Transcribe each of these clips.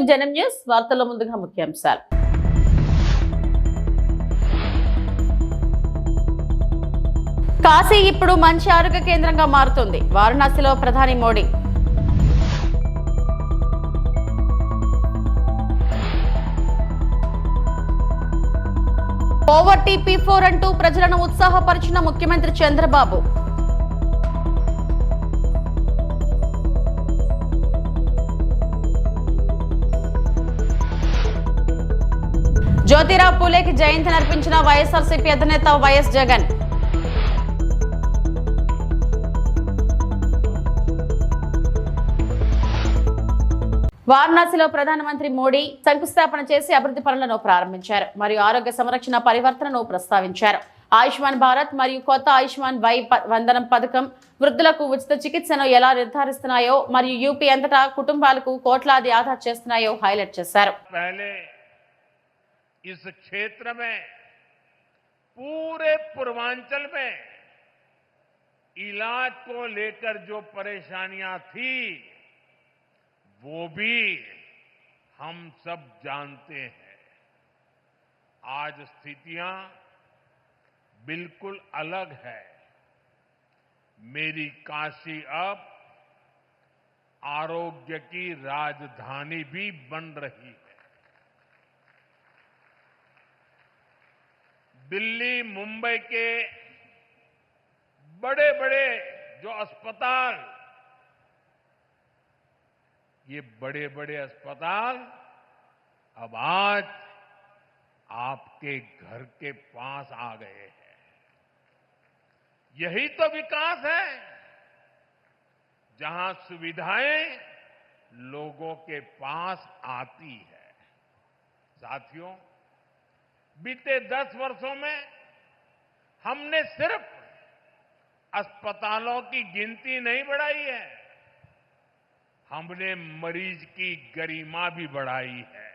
To జనం news వార్తల ముందుగా ముఖ్యాంశాలు. కాశీ ఇప్పుడు మంచి ఆరోగ్య కేంద్రంగా మారుతుంది. వారణాసిలో ప్రధాని మోడీ. పోవర్టీ పీ ఫోర్ అంటూ ప్రజలను ఉత్సాహపరిచిన ముఖ్యమంత్రి చంద్రబాబు. జ్యోతిరావు పూలేకి జయంతి నర్పించిన వైఎస్ఆర్సీపీ అధినేత వైఎస్ జగన్. వారణాసిలో ప్రధానమంత్రి మోడీ శంకుస్థాపన చేసి అభివృద్ధి పనులను ప్రారంభించారు. మరియు ఆరోగ్య సంరక్షణ పరివర్తనను ప్రస్తావించారు. ఆయుష్మాన్ భారత్ మరియు కొత్త ఆయుష్మాన్ వై వందనం పథకం వృద్ధులకు ఉచిత చికిత్సను ఎలా నిర్ధారిస్తున్నాయో మరియు యూపీ అంతటా కుటుంబాలకు కోట్లాది ఆదా చేస్తున్నాయో హైలైట్ చేశారు. इस क्षेत्र में, पूरे पूर्वांचल में, इलाज को लेकर जो परेशानियाँ थी, वो भी हम सब जानते हैं। आज स्थितियाँ बिल्कुल अलग है। मेरी काशी अब आरोग्य की राजधानी भी बन रही है। दिल्ली, मुंबई के बड़े बड़े जो अस्पताल, ये बड़े बड़े अस्पताल अब आज आपके घर के पास आ गए हैं। यही तो विकास है, जहाँ सुविधाएँ लोगों के पास आती है। साथियों बीते दस वर्षों में हमने सिर्फ़ अस्पतालों की गिनती नहीं बढ़ाई है, हमने मरीज़ की गरिमा भी बढ़ाई है।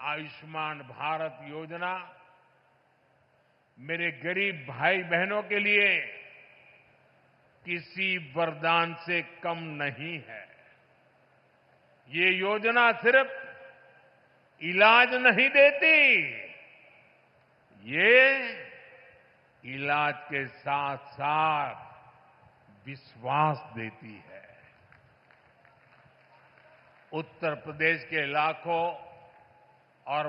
आयुष्मान भारत योजना मेरे गरीब भाई बहनों के लिए किसी वरदान से कम नहीं है। ये योजना सिर्फ़ इलाज नहीं देती। ये इलाज के साथ साथ विश्वास देती है। उत्तर प्रदेश के लाखों और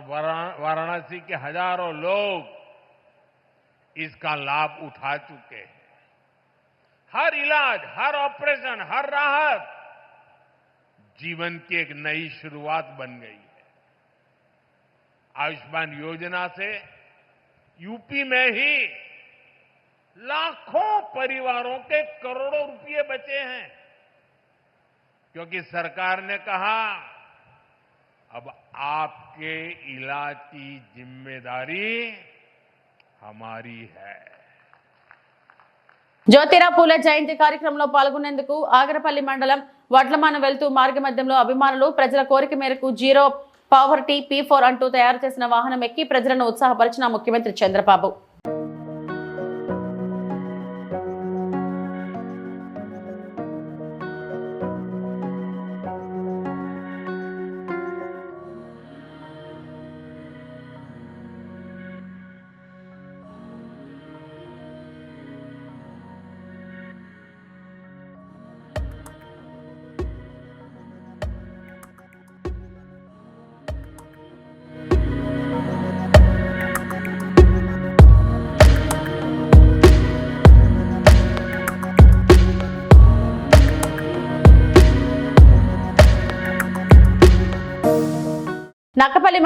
वाराणसी के हज़ारों लोग इसका लाभ उठा चुके हैं। हर इलाज, हर ऑपरेशन, हर राहत जीवन की एक नई शुरुआत बन गई। आयुष्मान योजना से यूपी में ही लाखों परिवारों के करोड़ों रुपए बचे हैं क्योंकि सरकार ने कहा अब आपके इलाज की जिम्मेदारी हमारी है జ్యోతిరావు పూలే జయంతి కార్యక్రమంలో పాల్గొనేందుకు ఆగరపల్లి మండలం వడ్లమాన వెళ్తూ మార్గ మధ్యంలో అభిమానులు ప్రజల కోరిక మేరకు జీరో పావర్టీ పీ ఫోర్ అంటూ తయారు చేసిన వాహనం ఎక్కి ప్రజలను ఉత్సాహపరిచిన ముఖ్యమంత్రి చంద్రబాబు.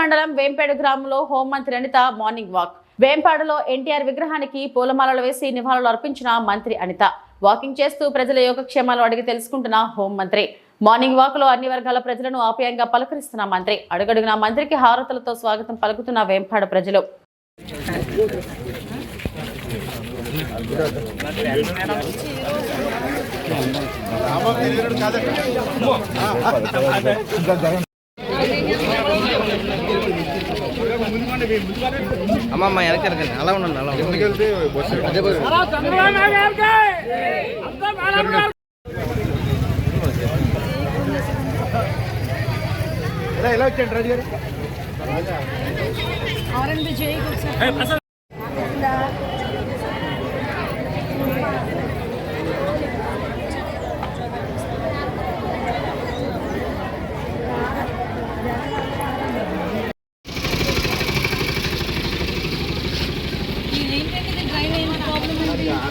మండలం వేంపేడు గ్రామంలో హోంమంత్రి అనిత మార్నింగ్ వాక్. వేంపాడులో ఎన్టీఆర్ విగ్రహానికి పూలమాలలు వేసి నివాళులు అర్పించిన మంత్రి అనిత. వాకింగ్ చేస్తూ ప్రజల యోగక్షేమాలు అడిగి తెలుసుకుంటున్న హోంమంత్రి. మార్నింగ్ వాక్లో అన్ని వర్గాల ప్రజలను ఆప్యాయంగా పలకరిస్తున్న మంత్రి. అడుగడుగున మంత్రికి హారతులతో స్వాగతం పలుకుతున్న వేంపాడు ప్రజలు. అమ్మమ్మ వెనక వెనక అలా ఉండండి అలా ఉండండి అదే పోయి.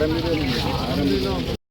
ആരംഭിക്കുന്നു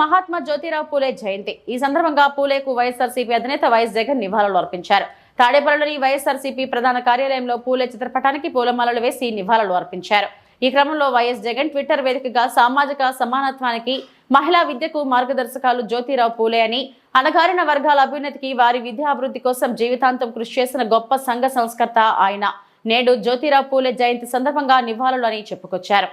మహాత్మా జ్యోతిరావు పూలే జయంతి. ఈ సందర్భంగా పూలేకు వైఎస్ఆర్సీపీ అధినేత వైఎస్ జగన్ నివాళులు అర్పించారు. తాడేపల్లిలోని వైఎస్ఆర్సీపీ ప్రధాన కార్యాలయంలో పూలే చిత్రపటానికి పూలమాలలు వేసి నివాళులు అర్పించారు. ఈ క్రమంలో వైఎస్ జగన్ ట్విట్టర్ వేదికగా సామాజిక సమానత్వానికి మహిళా విద్యకు మార్గదర్శకాలు జ్యోతిరావు పూలే అని అణగారిన వర్గాల అభ్యున్నతికి వారి విద్యాభివృద్ధి కోసం జీవితాంతం కృషి చేసిన గొప్ప సంఘ సంస్కర్త ఆయన. నేడు జ్యోతిరావు పూలే జయంతి సందర్భంగా నివాళులు అని చెప్పుకొచ్చారు.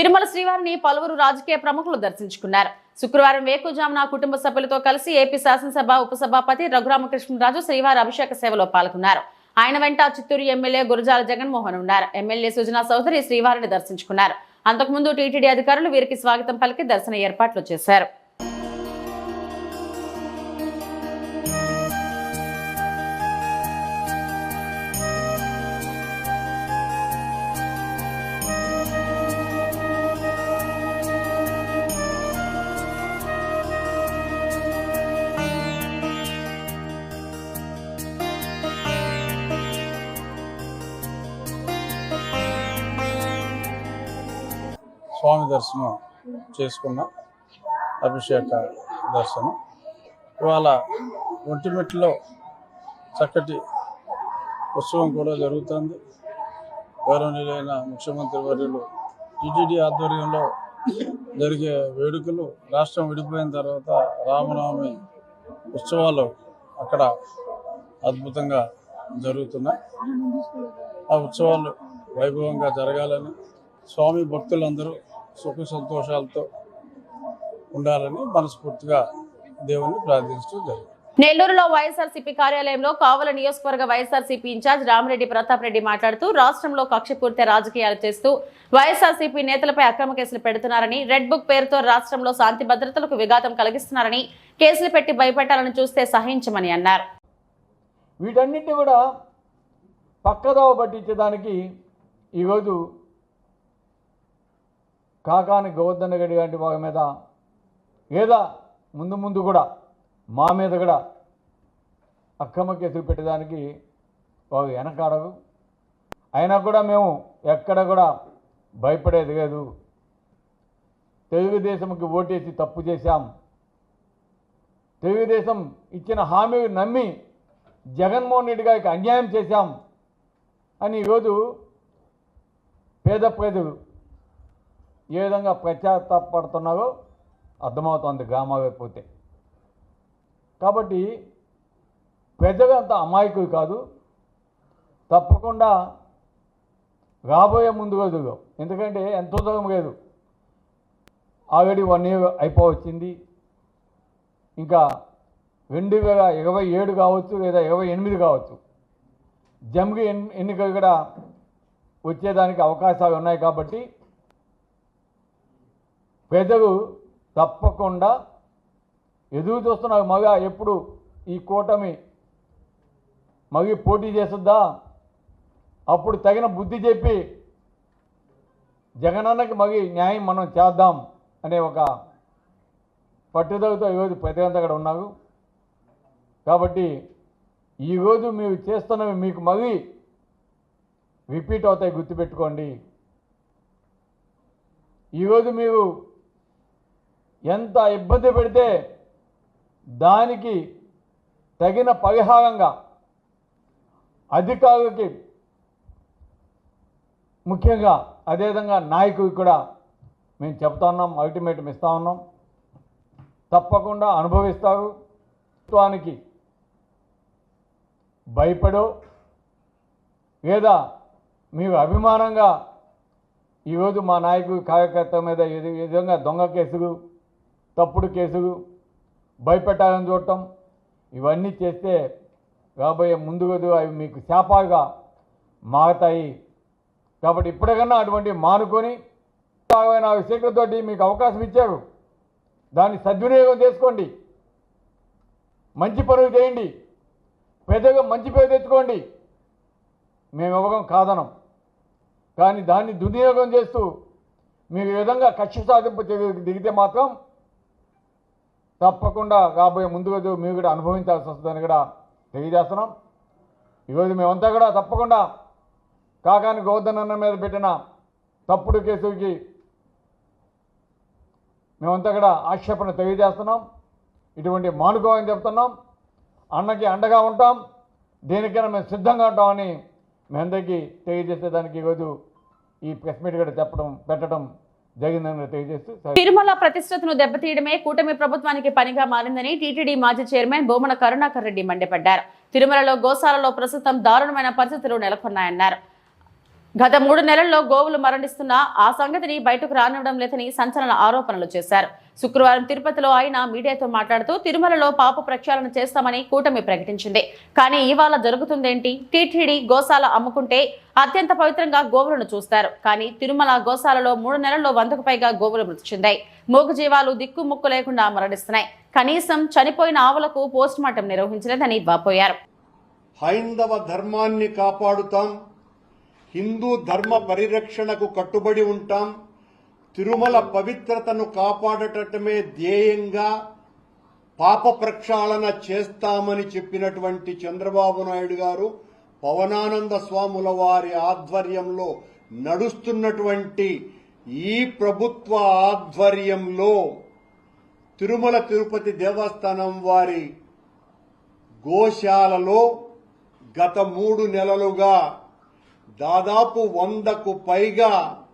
తిరుమల శ్రీవారిని పలువురు రాజకీయ ప్రముఖులు దర్శించుకున్నారు. శుక్రవారం వేకుజామున కుటుంబ సభ్యులతో కలిసి ఏపీ శాసనసభ ఉపసభాపతి రఘురామకృష్ణరాజు శ్రీవారి అభిషేక సేవలో పాల్గొన్నారు. ఆయన వెంట చిత్తూరు ఎమ్మెల్యే గురజాల జగన్మోహన్ ఉన్నారు. ఎమ్మెల్యే సుజనా చౌదరి శ్రీవారిని దర్శించుకున్నారు. అంతకుముందు టీటీడీ అధికారులు వీరికి స్వాగతం పలికి దర్శన ఏర్పాట్లు చేశారు. స్వామి దర్శనం చేసుకున్న అభిషేక దర్శనం. ఇవాళ ఒంటిమిట్లో చక్కటి ఉత్సవం కూడా జరుగుతుంది. గౌరవనీయులైన ముఖ్యమంత్రి వర్యులు టీటీడీ ఆధ్వర్యంలో జరిగే వేడుకలు రాష్ట్రం విడిపోయిన తర్వాత రామనవమి ఉత్సవాలు అక్కడ అద్భుతంగా జరుగుతున్నాయి. ఆ ఉత్సవాలు వైభవంగా జరగాలని స్వామి భక్తులందరూ సుఖ సంతోషాలతో ఉండాలని మనస్ఫూర్తిగా దేవుణ్ణి ప్రార్థించడం జరిగింది. నెల్లూరులో వైఎస్ఆర్సీపీ కార్యాలయంలో కావల నియోజకవర్గ వైఎస్ఆర్సీపీ ఇన్ఛార్జ్ రామిరెడ్డి ప్రతాప్ రెడ్డి మాట్లాడుతూ రాష్ట్రంలో కక్షపూర్తి రాజకీయాలు చేస్తూ వైఎస్ఆర్సీపీ నేతలపై అక్రమ కేసులు పెడుతున్నారని రెడ్ బుక్ పేరుతో రాష్ట్రంలో శాంతి భద్రతలకు విఘాతం కలిగిస్తున్నారని కేసులు పెట్టి భయపెట్టాలని చూస్తే సహించమని అన్నారు. వీటన్నిటిని కూడా పక్కదోవ పట్టించడానికి ఈరోజు కాకాని గోవర్ధన్ రెడ్డి గారి వారి మీద లేదా ముందు ముందు కూడా మా మీద కూడా అక్రమ కేసులు పెట్టడానికి వారు వెనకాడరు. అయినా కూడా మేము ఎక్కడ కూడా భయపడేది లేదు. తెలుగుదేశంకి ఓటేసి తప్పు చేశాం. తెలుగుదేశం ఇచ్చిన హామీ నమ్మి జగన్మోహన్ రెడ్డి గారికి అన్యాయం చేశాం. అని ఈరోజు పేద ప్రజలు ఏ విధంగా పశ్చాత్తాపడుతున్నారో అర్థమవుతోంది గ్రామాలకు పోతే కాబట్టి ప్రజలు అంత అమాయకులు కాదు. తప్పకుండా రాబోయే ముందు రోజుల్లో ఎందుకంటే ఎంతో దూరం లేదు. ఆల్రెడీ వన్ ఇయర్ అయిపోవచ్చింది. ఇంకా రెండు వేల ఇరవై ఏడు కావచ్చు లేదా ఇరవై ఎనిమిది కావచ్చు. జమ్గి ఎన్ ఎన్నికలు కూడా వచ్చేదానికి అవకాశాలు ఉన్నాయి కాబట్టి ప్రజలు తప్పకుండా ఎదురు చూస్తున్నారు మగ ఎప్పుడు ఈ కూటమి మగి పోటీ చేస్తుందా? అప్పుడు తగిన బుద్ధి చెప్పి జగనన్నకి మగి న్యాయం మనం చేద్దాం అనే ఒక పట్టుదలతో ఈరోజు ప్రతిగంత అక్కడ ఉన్నావు కాబట్టి ఈరోజు మీరు చేస్తున్నవి మీకు మళ్ళీ రిపీట్ అవుతాయి గుర్తుపెట్టుకోండి. ఈరోజు మీరు ఎంత ఇబ్బంది పెడితే దానికి తగిన పరిహారంగా అధికారులకి ముఖ్యంగా అదేవిధంగా నాయకుడికి కూడా మేము చెప్తా ఉన్నాం అల్టిమేటం ఇస్తా ఉన్నాం. తప్పకుండా అనుభవిస్తారు ప్రభుత్వానికి భయపడో లేదా మీరు అభిమానంగా ఈరోజు మా నాయకుడు కార్యకర్త మీద ఈ విధంగా దొంగ కేసులు తప్పుడు కేసులు భయపెట్టాలని చూడటం ఇవన్నీ చేస్తే రాబోయే ముందుగదు అవి మీకు శాపాలుగా మారతాయి. కాబట్టి ఇప్పటికన్నా అటువంటి మానుకొని అరవై నాలుగు సీట్లతోటి మీకు అవకాశం ఇచ్చారు. దాన్ని సద్వినియోగం చేసుకోండి. మంచి పనులు చేయండి. పెద్దగా మంచి పేరు తెచ్చుకోండి. మేము ఇవ్వడం కాదనం. కానీ దాన్ని దుర్వినియోగం చేస్తూ మీరు విధంగా కక్ష సాధింపు దిగితే మాత్రం తప్పకుండా రాబోయే ముందు రోజు మీరు కూడా అనుభవించాల్సి వస్తుందని కూడా తెలియజేస్తున్నాం. ఈరోజు మేమంతా కూడా తప్పకుండా కాకాని గౌతమ్ మీద పెట్టిన తప్పుడు కేసుకి మేమంతా కూడా ఆక్షేపణ తెలియజేస్తున్నాం. ఇటువంటి మానుకోవని చెప్తున్నాం. అన్నకి అండగా ఉంటాం. దేనికైనా మేము సిద్ధంగా ఉంటామని మీ అందరికీ తెలియజేసేదానికి ఈరోజు ఈ ప్రెస్ మీట్ కూడా చెప్పడం పెట్టడం తిరుమల ప్రతిష్టతను దెబ్బతీయడమే కూటమి ప్రభుత్వానికి పనిగా మారిందని టీటీడీ మాజీ చైర్మన్ బొమ్మన కరుణాకర్ రెడ్డి మండిపడ్డారు. తిరుమలలో గోశాలలో ప్రస్తుతం దారుణమైన పరిస్థితులు నెలకొన్నాయన్నారు. గత మూడు నెలల్లో గోవులు మరణిస్తున్న ఆ సంగతిని బయటకు రానివ్వడం లేదని సంచలన ఆరోపణలు చేశారు. శుక్రవారం తిరుపతిలో ఆయన మీడియాతో మాట్లాడుతూ తిరుమలలో పాప ప్రక్షాళన చేస్తామని కూటమి ప్రకటించింది. కానీ ఇవాళ జరుగుతుందేంటి? టీటీడీ గోశాల అమ్ముకుంటే అత్యంత పవిత్రంగా గోవులను చూస్తారు. కానీ తిరుమల గోశాలలో మూడు నెలల్లో వందకు పైగా గోవులు మృతి చెందాయి. మూగజీవాలు దిక్కుముక్కు లేకుండా మరణిస్తున్నాయి. కనీసం చనిపోయిన ఆవులకు పోస్టుమార్టం నిర్వహించలేదని వాపోయారు. హైందవ ధర్మాన్ని కాపాడుతాం. హిందూ ధర్మ పరిరక్షణకు కట్టుబడి ఉంటాం. తిరుమల పవిత్రతను కాపాడటమే ధ్యేయంగా పాప ప్రక్షాళన చేస్తామని చెప్పినటువంటి చంద్రబాబు నాయుడు గారు పవనానంద స్వాముల వారి ఆధ్వర్యంలో నడుస్తున్నటువంటి ఈ ప్రభుత్వ ఆధ్వర్యంలో తిరుమల తిరుపతి దేవస్థానం వారి గోశాలలో గత మూడు నెలలుగా దాదాపు వందకు పైగా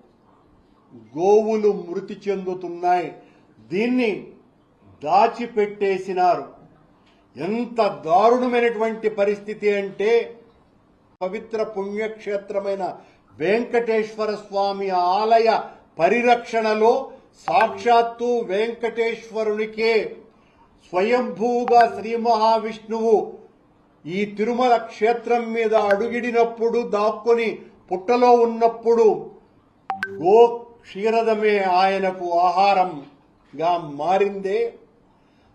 గోవులు మృతి చెందుతున్నాయి. దీన్ని దాచిపెట్టేసినారు. ఎంత దారుణమైనటువంటి పరిస్థితి అంటే పవిత్ర పుణ్యక్షేత్రమైన వెంకటేశ్వర స్వామి ఆలయ పరిరక్షణలో సాక్షాత్తు వెంకటేశ్వరునికే స్వయంభూగా శ్రీ మహావిష్ణువు ఈ తిరుమల క్షేత్రం మీద అడుగిడినప్పుడు దాక్కుని పుట్టలో ఉన్నప్పుడు గో క్షీరదమే ఆయనకు ఆహారంగా మారిందే.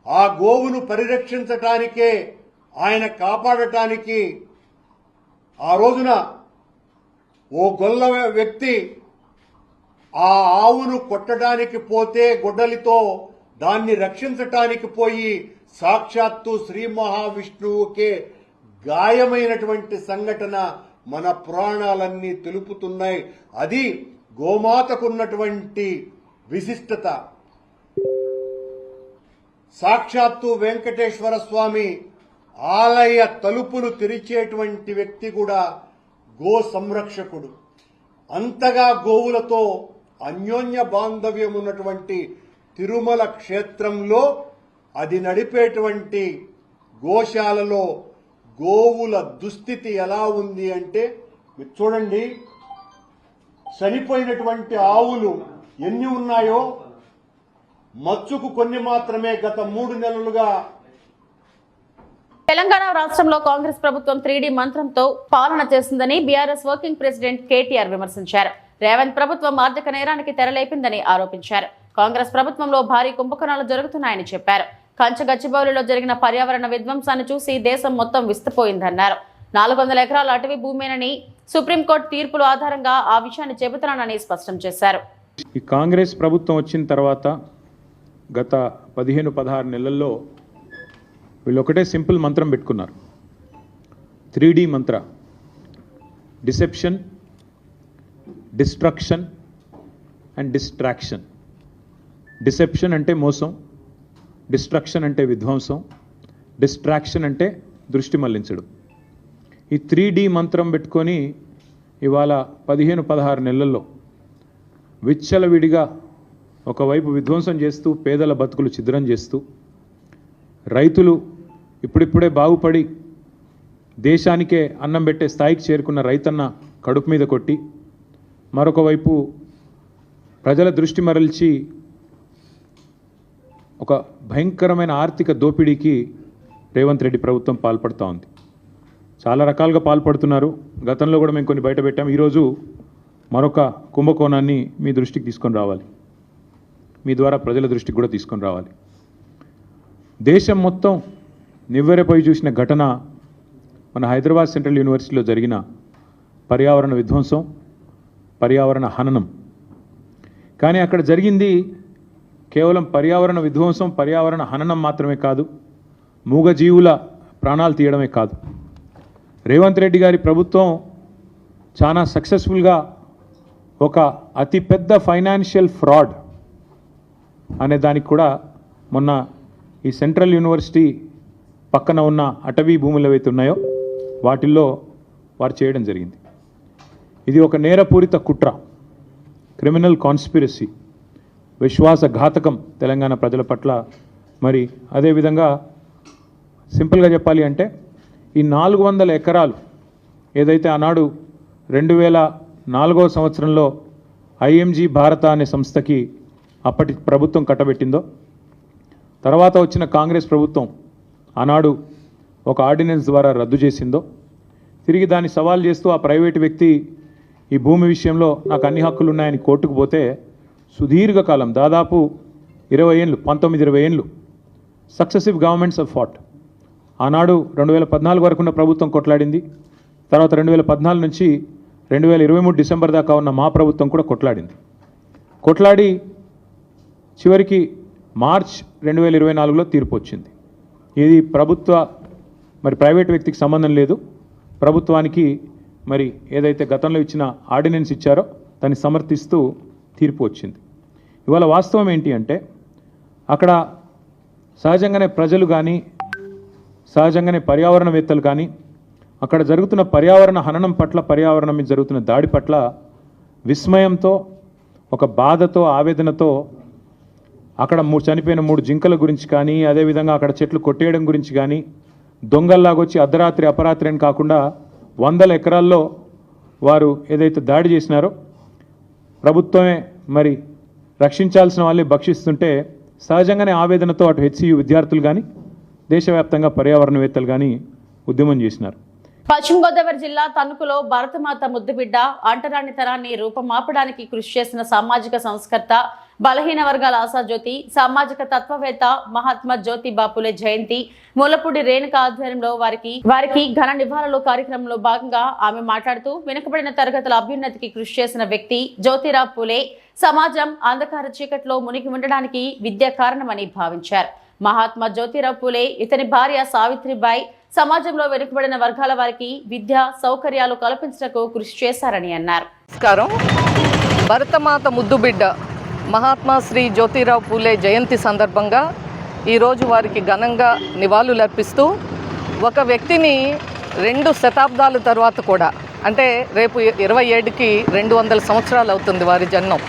ఆ గోవును పరిరక్షించటానికే ఆయన కాపాడటానికి ఆ రోజున ఓ గొల్ల వ్యక్తి ఆ ఆవును కొట్టడానికి పోతే గొడ్డలితో దాన్ని రక్షించటానికి పోయి సాక్షాత్తు శ్రీ మహావిష్ణువుకే గాయమైనటువంటి సంఘటన మన పురాణాలన్నీ తెలుపుతున్నాయి. అది గోమాతకున్నటువంటి విశిష్టత. సాక్షాత్తు వెంకటేశ్వర స్వామి ఆలయ తలుపులు తెరిచేటువంటి వ్యక్తి కూడా గో సంరక్షకుడు. అంతగా గోవులతో అన్యోన్య బాంధవ్యం ఉన్నటువంటి తిరుమల క్షేత్రంలో అది నడిపేటువంటి గోశాలలో గోవుల దుస్థితి ఎలా ఉంది అంటే మీరు చూడండి చనిపోయినటువంటి ఆవులు ఎన్ని ఉన్నాయో? మచ్చుకు కొన్ని మాత్రమే గత మూడు నెలలుగా తెలంగాణ రాష్ట్రంలో కాంగ్రెస్ ప్రభుత్వం త్రీ మంత్రంతో పాలన చేస్తుందని బీఆర్ఎస్ వర్కింగ్ ప్రెసిడెంట్ కేటీఆర్ విమర్శించారు. రేవంత్ ప్రభుత్వం ఆర్థిక నేరానికి తెరలేపిందని ఆరోపించారు. కాంగ్రెస్ ప్రభుత్వంలో భారీ కుంభకోణాలు జరుగుతున్నాయని చెప్పారు. కంచగచ్చిబౌలిలో జరిగిన పర్యావరణ విధ్వంసాన్ని చూసి దేశం మొత్తం విస్తుపోయిందన్నారు. నాలుగు వందల ఎకరాల అటవీ భూమేనని సుప్రీంకోర్టు తీర్పుల ఆధారంగా ఆ విషయాన్ని చెబుతున్నానని స్పష్టం చేశారు. ఈ కాంగ్రెస్ ప్రభుత్వం వచ్చిన తర్వాత గత పదిహేను పదహారు నెలల్లో వీళ్ళు ఒకటే సింపుల్ మంత్రం పెట్టుకున్నారు. Three D Mantra. Deception destruction and distraction. Deception అంటే మోసం డిస్ట్రక్షన్ అంటే విధ్వంసం డిస్ట్రాక్షన్ అంటే దృష్టి మళ్ళించడం. ఈ త్రీ డి మంత్రం పెట్టుకొని ఇవాళ పదిహేను పదహారు నెలల్లో విచ్చలవిడిగా ఒకవైపు విధ్వంసం చేస్తూ పేదల బతుకులు ఛిద్రం చేస్తూ రైతులు ఇప్పుడిప్పుడే బాగుపడి దేశానికే అన్నం పెట్టే స్థాయికి చేరుకున్న రైతన్న కడుపు మీద కొట్టి మరొక వైపు ప్రజల దృష్టి మరల్చి ఒక భయంకరమైన ఆర్థిక దోపిడీకి రేవంత్ రెడ్డి ప్రభుత్వం పాల్పడుతూ ఉంది. చాలా రకాలుగా పాల్పడుతున్నారు. గతంలో కూడా మేము కొన్ని బయటపెట్టాం ఈరోజు మరొక కుంభకోణాన్ని మీ దృష్టికి తీసుకొని రావాలి. మీ ద్వారా ప్రజల దృష్టికి కూడా తీసుకొని రావాలి. దేశం మొత్తం నివ్వెరపోయి చూసిన ఘటన మన హైదరాబాద్ సెంట్రల్ యూనివర్సిటీలో జరిగిన పర్యావరణ విధ్వంసం పర్యావరణ హననం. కానీ అక్కడ జరిగింది కేవలం పర్యావరణ విధ్వంసం పర్యావరణ హననం మాత్రమే కాదు మూగజీవుల ప్రాణాలు తీయడమే కాదు. రేవంత్ రెడ్డి గారి ప్రభుత్వం చాలా సక్సెస్ఫుల్గా ఒక అతిపెద్ద ఫైనాన్షియల్ ఫ్రాడ్ అనే దానికి కూడా మొన్న ఈ సెంట్రల్ యూనివర్సిటీ పక్కన ఉన్న అటవీ భూములు ఏవైతే ఉన్నాయో వాటిల్లో వారు చేయడం జరిగింది. ఇది ఒక నేరపూరిత కుట్ర క్రిమినల్ కాన్స్పిరసీ విశ్వాసఘాతకం తెలంగాణ ప్రజల పట్ల. మరి అదేవిధంగా సింపుల్గా చెప్పాలి అంటే ఈ నాలుగు వందల ఎకరాలు ఏదైతే ఆనాడు రెండు వేల నాలుగో సంవత్సరంలో ఐఎంజీ భారత అనే సంస్థకి అప్పటి ప్రభుత్వం కట్టబెట్టిందో తర్వాత వచ్చిన కాంగ్రెస్ ప్రభుత్వం ఆనాడు ఒక ఆర్డినెన్స్ ద్వారా రద్దు చేసిందో తిరిగి దాన్ని సవాల్ చేస్తూ ఆ ప్రైవేటు వ్యక్తి ఈ భూమి విషయంలో నాకు అన్ని హక్కులు ఉన్నాయని కోర్టుకు పోతే సుదీర్ఘకాలం దాదాపు ఇరవై ఏళ్ళు పంతొమ్మిది ఇరవై ఏళ్ళు సక్సెసివ్ గవర్నమెంట్స్ ఆఫ్ ఫాట్ ఆనాడు రెండు వేల పద్నాలుగు వరకు ఉన్న ప్రభుత్వం కొట్లాడింది తర్వాత రెండు వేల పద్నాలుగు నుంచి రెండు వేల ఇరవై మూడు డిసెంబర్ దాకా ఉన్న మా ప్రభుత్వం కూడా కొట్లాడింది. కొట్లాడి చివరికి మార్చ్ రెండు వేల ఇరవై నాలుగులో తీర్పు వచ్చింది. ఇది ప్రభుత్వ మరి ప్రైవేట్ వ్యక్తికి సంబంధం లేదు. ప్రభుత్వానికి మరి ఏదైతే గతంలో ఇచ్చిన ఆర్డినెన్స్ ఇచ్చారో దాన్ని సమర్థిస్తూ తీర్పు వచ్చింది. ఇవాళ వాస్తవం ఏంటి అంటే అక్కడ సహజంగానే ప్రజలు కానీ సహజంగానే పర్యావరణవేత్తలు కానీ అక్కడ జరుగుతున్న పర్యావరణ హననం పట్ల పర్యావరణం మీద జరుగుతున్న దాడి పట్ల విస్మయంతో ఒక బాధతో ఆవేదనతో అక్కడ మూడు చనిపోయిన మూడు జింకల గురించి కానీ అదేవిధంగా అక్కడ చెట్లు కొట్టేయడం గురించి కానీ దొంగల్లాగొచ్చి అర్ధరాత్రి అపరాత్రి అని కాకుండా వందల ఎకరాల్లో వారు ఏదైతే దాడి చేసినారో ప్రభుత్వమే మరి రక్షించాల్సిన వాళ్ళని భక్షిస్తుంటే సహజంగానే ఆవేదనతో అటు హెచ్సియు విద్యార్థులు కానీ దేశవ్యాప్తంగా పర్యావరణవేత్తలు కానీ ఉద్యమం చేసినారు. పశ్చిమ గోదావరి జిల్లా తణుకులో భరతమాత ముద్దుబిడ్డ అంటరానితనాన్ని రూపమాపడానికి కృషి చేసిన సామాజిక సంస్కర్త బలహీన వర్గాల ఆశాజ్యోతి సామాజిక తత్వవేత్త మహాత్మా జ్యోతి బాపులే జయంతి. మూలపూడి రేణుక ఆధ్వర్యంలో వారికి వారికి ఘన నివాళులు కార్యక్రమంలో భాగంగా ఆమె మాట్లాడుతూ వెనుకబడిన తరగతుల అభ్యున్నతికి కృషి చేసిన వ్యక్తి జ్యోతిరావు పూలే సమాజం అంధకార చీకట్లో మునిగి ఉండడానికి విద్య కారణమని భావించారు. మహాత్మా జ్యోతిరావు పూలే ఇతని భార్య సావిత్రిబాయి సమాజంలో వెనుకబడిన వర్గాల వారికి విద్య సౌకర్యాలు కల్పించటకు కృషి చేశారని అన్నారు. నమస్కారం. భరతమాత ముద్దుబిడ్డ మహాత్మా శ్రీ జ్యోతిరావు పూలే జయంతి సందర్భంగా ఈరోజు వారికి ఘనంగా నివాళులర్పిస్తూ ఒక వ్యక్తిని రెండు శతాబ్దాల తర్వాత కూడా అంటే రేపు ఇరవై ఏడుకి రెండు వందల సంవత్సరాలు అవుతుంది వారి జన్మం.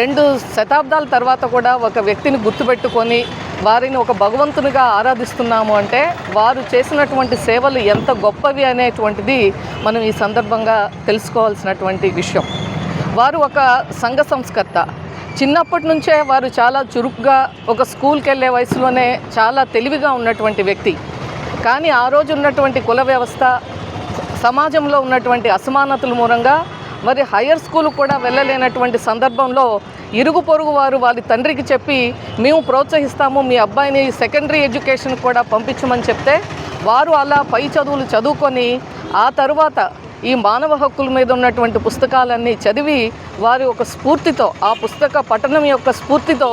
రెండు శతాబ్దాల తర్వాత కూడా ఒక వ్యక్తిని గుర్తుపెట్టుకొని వారిని ఒక భగవంతునిగా ఆరాధిస్తున్నాము అంటే వారు చేసినటువంటి సేవలు ఎంత గొప్పవి అనేటువంటిది మనం ఈ సందర్భంగా తెలుసుకోవాల్సినటువంటి విషయం. వారు ఒక సంఘ సంస్కర్త. చిన్నప్పటి నుంచే వారు చాలా చురుగ్గా ఒక స్కూల్కి వెళ్ళే వయసులోనే చాలా తెలివిగా ఉన్నటువంటి వ్యక్తి. కానీ ఆ రోజు ఉన్నటువంటి కుల వ్యవస్థ సమాజంలో ఉన్నటువంటి అసమానతల మూలంగా మరి హయ్యర్ స్కూల్ కూడా వెళ్ళలేనటువంటి సందర్భంలో ఇరుగు పొరుగు వారు వారి తండ్రికి చెప్పి మేము ప్రోత్సహిస్తాము మీ అబ్బాయిని సెకండరీ ఎడ్యుకేషన్ కూడా పంపించమని చెప్తే వారు అలా పై చదువులు చదువుకొని ఆ తరువాత ఈ మానవ హక్కుల మీద ఉన్నటువంటి పుస్తకాలన్నీ చదివి వారి ఒక స్ఫూర్తితో ఆ పుస్తక పఠనం యొక్క స్ఫూర్తితో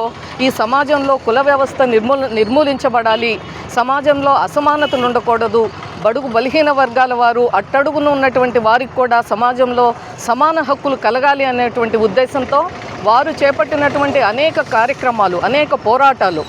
ఈ సమాజంలో కుల వ్యవస్థ నిర్మూల నిర్మూలించబడాలి. సమాజంలో అసమానతలు ఉండకూడదు. బడుగు బలహీన వర్గాల వారు అట్టడుగున ఉన్నటువంటి వారికి కూడా సమాజంలో సమాన హక్కులు కలగాలి అనేటువంటి ఉద్దేశంతో వారు చేపట్టినటువంటి అనేక కార్యక్రమాలు అనేక పోరాటాలు.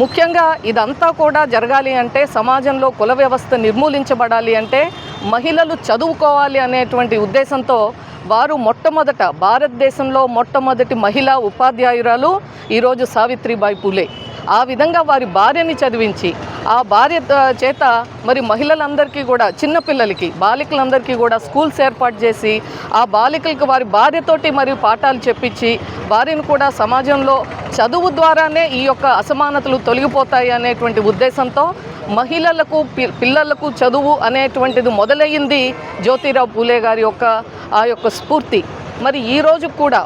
ముఖ్యంగా ఇదంతా కూడా జరగాలి అంటే సమాజంలో కుల వ్యవస్థ నిర్మూలించబడాలి అంటే మహిళలు చదువుకోవాలి అనేటువంటి ఉద్దేశంతో వారు మొట్టమొదట భారతదేశంలో మొట్టమొదటి మహిళా ఉపాధ్యాయురాలు ఈరోజు సావిత్రిబాయి పూలే. ఆ విధంగా వారి భార్యని చదివించి ఆ భార్య చేత మరి మహిళలందరికీ కూడా చిన్నపిల్లలకి బాలికలందరికీ కూడా స్కూల్స్ ఏర్పాటు చేసి ఆ బాలికలకు వారి భార్యతోటి మరియు పాఠాలు చెప్పించి వారిని కూడా సమాజంలో చదువు ద్వారానే ఈ యొక్క అసమానతలు తొలగిపోతాయి అనేటువంటి ఉద్దేశంతో మహిళలకు పిల్లలకు చదువు అనేటువంటిది మొదలయ్యింది జ్యోతిరావు పూలే గారి యొక్క ఆ యొక్క స్ఫూర్తి. మరి ఈ కూడా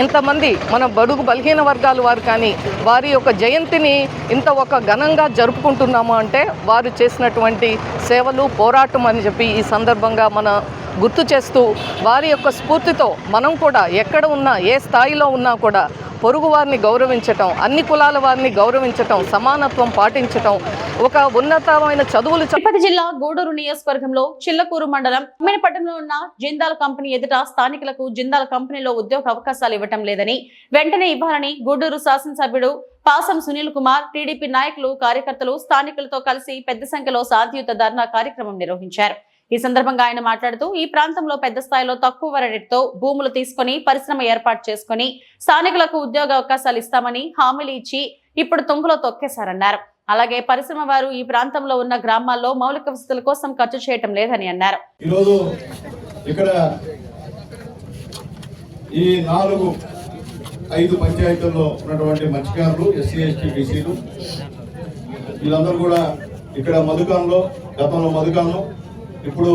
ఇంతమంది మన బడుగు బలహీన వర్గాలు వారు కానీ వారి యొక్క జయంతిని ఇంత ఒక ఘనంగా జరుపుకుంటున్నాము అంటే వారు చేసినటువంటి సేవలు పోరాటం అని చెప్పి ఈ సందర్భంగా మన గుర్తు చేస్తూ వారి యొక్క స్ఫూర్తితో మనం కూడా ఎక్కడ ఉన్నా ఏ స్థాయిలో ఉన్నా కూడా పొరుగు వారిని గౌరవించటం అన్ని కులాల వారిని గౌరవించటం సమానత్వం పాటించటం ఒక ఉన్నతమైన చదువులు తిరుపతి జిల్లా గూడూరు నియోజకవర్గంలో చిల్లకూరు మండలం మినపట్నంలో ఉన్న జిందాల్ కంపెనీ ఎదుట స్థానికులకు జిందాల్ కంపెనీలో ఉద్యోగ అవకాశాలు ఇవ్వటం లేదని వెంటనే ఇవ్వాలని గూడూరు శాసనసభ్యుడు పాసం సునీల్ కుమార్ టీడీపీ నాయకులు కార్యకర్తలు స్థానికులతో కలిసి పెద్ద సంఖ్యలో శాంతియుత ధర్నా కార్యక్రమం నిర్వహించారు. ఈ సందర్భంగా ఆయన మాట్లాడుతూ ఈ ప్రాంతంలో పెద్ద స్థాయిలో తక్కువ రేటుతో భూములు తీసుకొని పరిశ్రమ ఏర్పాటు చేసుకొని స్థానికులకు ఉద్యోగ అవకాశాలు ఇస్తామని హామీలు ఇచ్చి ఇప్పుడు తొంగులో తొక్కేశారన్నారు. అలాగే పరిశ్రమ వారు ఈ ప్రాంతంలో ఉన్న గ్రామాల్లో మౌలిక వసతుల కోసం ఖర్చు చేయటం లేదని అన్నారు. ఇక్కడ ఈ నాలుగు ఐదు పంచాయతీల్లో ఉన్నటువంటి మత్స్యకారులు ఎస్సీ ఎస్టీ బీసీలు వీళ్ళందరూ కూడా ఇక్కడ మధుకాంలో గతంలో మధుకాంలో ఇప్పుడు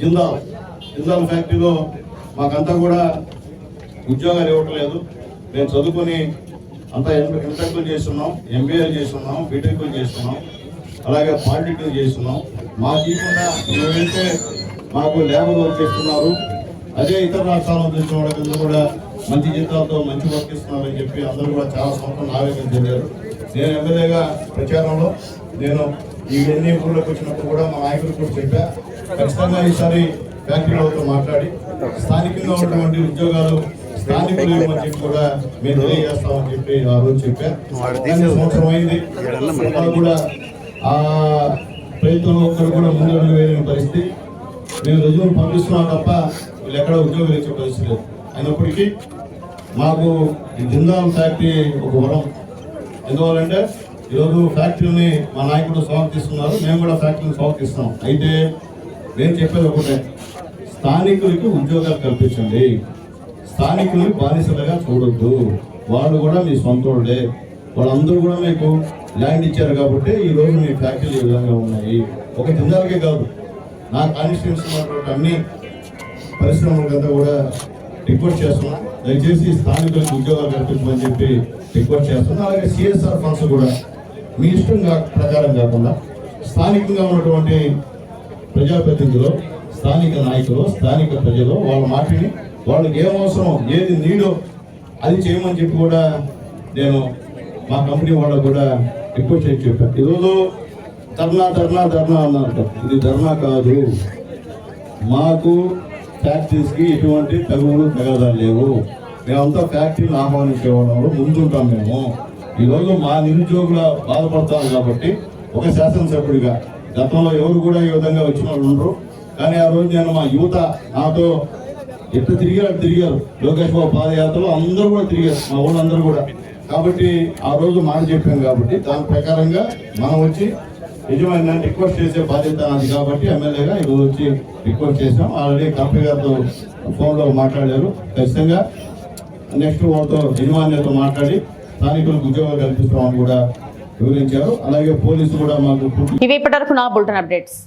జిందాల్ జిందాల్ ఫ్యాక్టరీలో మాకంతా కూడా ఉద్యోగాలు ఇవ్వట్లేదు మేము చదువుకొని అంతా ఎంటెక్లు చేస్తున్నాం ఎంబీఏ చేస్తున్నాం బీటెక్లు చేస్తున్నాం అలాగే పాలిటెక్నిక్ చేస్తున్నాం. మా జీకుండా ఏవైతే మాకు లేబర్ వర్క్ అదే ఇతర రాష్ట్రాల నుంచి వచ్చిన వాళ్ళకందరూ కూడా మంచి జీతాలతో మంచి వర్క్ ఇస్తున్నారని చెప్పి అందరూ కూడా చాలా సంవత్సరం ఆవేదన చెందారు. నేను ఎమ్మెల్యేగా ప్రచారంలో నేను ఈ ఎన్ని ఊళ్ళోకి వచ్చినప్పుడు కూడా మా నాయకులు కూడా చెప్పా ఖచ్చితంగా ఈసారి ఫ్యాక్టరీలతో మాట్లాడి స్థానికంగా ఉన్నటువంటి ఉద్యోగాలు స్థానికులు ఇవ్వమని చెప్పి కూడా మేము తెలియజేస్తామని చెప్పి ఆ రోజు చెప్పా. కానీ సంవత్సరం అయింది. కూడా ఆ ఒక్కరు కూడా వేయని పరిస్థితి. మేము రుజువులు పంపిస్తున్నాం తప్ప వీళ్ళు ఎక్కడ ఉద్యోగాలు ఇచ్చే పరిస్థితి లేదు. అయినప్పటికీ మాకు ఈ జిందాల్ ఫ్యాక్టరీ ఒక వరం. ఎందువల్లంటే ఈరోజు ఫ్యాక్టరీని మా నాయకుడు సమర్థిస్తున్నారు. మేము కూడా ఫ్యాక్టరీని సమర్థిస్తున్నాం. అయితే నేను చెప్పేది ఒకటే. స్థానికులకి ఉద్యోగాలు కల్పించండి. స్థానికుల్ని బానిసలుగా చూడొద్దు. వాళ్ళు కూడా మీ సొంతోళ్ళే వాళ్ళందరూ కూడా మీకు ల్యాండ్ ఇచ్చారు కాబట్టి ఈ రోజు మీ ఫ్యాక్టరీలు ఈ విధంగా ఉన్నాయి. ఒక జిందాలకే కాదు. నా కాన్స్టిట్యూన్స్ అన్ని పరిశ్రమలకంతా కూడా రిక్వెస్ట్ చేస్తున్నాం. దయచేసి స్థానికులకు ఉద్యోగాలు కల్పించమని చెప్పి రిక్వెస్ట్ చేస్తున్నాం. అలాగే సిఎస్ఆర్ ఫండ్స్ కూడా మీ ఇష్టంగా ప్రచారం కాకుండా స్థానికంగా ఉన్నటువంటి ప్రజాప్రతినిధులు స్థానిక నాయకులు స్థానిక ప్రజలు వాళ్ళ మాటని వాళ్ళకి ఏం అవసరం ఏది నీడో అది చేయమని చెప్పి కూడా నేను మా కంపెనీ వాళ్ళకు కూడా రిక్వెస్ట్ చేసి చెప్పాను. ఈరోజు ధర్నా ధర్నా ధర్నా అన్నారు ఇది ధర్నా కాదు. మాకు ఫ్యాక్టరీస్కి ఎటువంటి తగువులు తగదాలు లేవు మేమంతా ఫ్యాక్టరీని ఆహ్వానించే వాళ్ళంలో ముందుంటాం మేము. ఈరోజు మా నిరుద్యోగుల బాధపడతాం కాబట్టి ఒక శాసనసభ్యుడిగా గతంలో ఎవరు కూడా ఈ విధంగా వచ్చిన వాళ్ళు ఉండరు. కానీ ఆ రోజు నేను మా యువత నాతో ఎట్లా తిరిగారు తిరిగారు లోకేష్ బాబు పాదయాత్రలో అందరూ కూడా తిరిగారు మా వాళ్ళందరూ కూడా. కాబట్టి ఆ రోజు మాట చెప్పాం కాబట్టి దాని ప్రకారంగా మనం వచ్చి యజమాని రిక్వెస్ట్ చేసే బాధ్యత నాది కాబట్టి ఎమ్మెల్యేగా ఈరోజు వచ్చి రిక్వెస్ట్ చేసాం ఆల్రెడీ కలెక్టర్ గారితో ఫోన్లో మాట్లాడారు. ఖచ్చితంగా నెక్స్ట్ వాళ్ళతో యజమానితో మాట్లాడి స్థానికులకు ఉద్యోగాలు కల్పిస్తామని కూడా వివరించారు. అలాగే పోలీసులు కూడా మాకు ఇవి ఇవి ఇప్పటివరకు నా బులెటిన్ అప్డేట్స్.